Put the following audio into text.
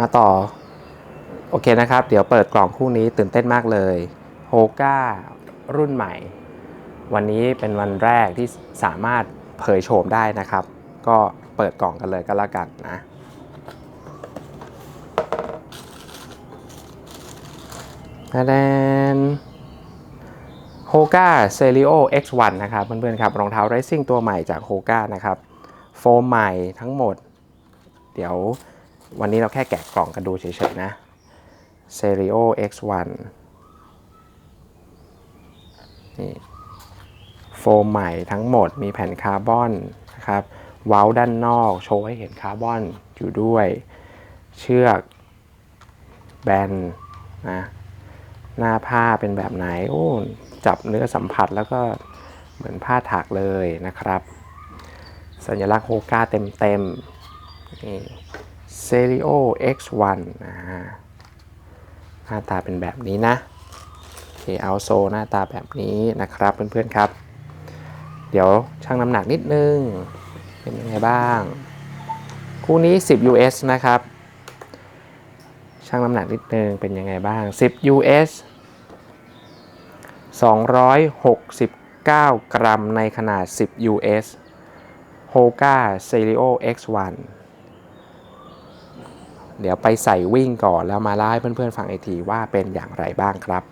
มาต่อ โอเคนะครับ เดี๋ยวเปิดกล่องคู่นี้ตื่นเต้นมากเลยโฮก้ารุ่นใหม่ วันนี้เป็นวันแรกที่สามารถเผยโฉมได้นะครับ ก็เปิดกล่องกันเลยก็แล้วกันนะแดนโฮก้าเซริโอ X1 นะครับเพื่อนๆครับรองเท้าไรซิ่งตัวใหม่จากโฮก้านะครับ โฟมใหม่ทั้งหมด เดี๋ยว วันนี้เราแค่แกะกล่องกันดูเฉยๆนะเซริโอ X1 นี่โฟมใหม่ทั้งหมดมีแผ่นคาร์บอนนะครับ เว้าด้านนอกโชว์ให้เห็นคาร์บอนอยู่ด้วย เชือกแบนนะหน้าผ้าเป็นแบบไหน โอ้จับเนื้อสัมผัสแล้วก็เหมือนผ้าถักเลยนะครับ สัญลักษณ์โฮก้าเต็มๆนี่ c e r i o X1 นะหน้าตาเป็นแบบนี้นะโอเคเอาโซหน้าตาแบบนี้นะครับเพื่อนๆครับ เดี๋ยวชั่งน้ำหนักนิดนึง เป็นยังไงบ้าง คู่นี้ 10 US นะครับชั่งน้ำหนักนิดนึงเป็นยังไงบ้าง 10 US 269 กรัมในขนาด 10 US Hoka Cerio X1 เดี๋ยวไปใส่วิ่งก่อนแล้วมาเล่าให้เพื่อนๆฟังอีกทีว่าเป็นอย่างไรบ้างครับ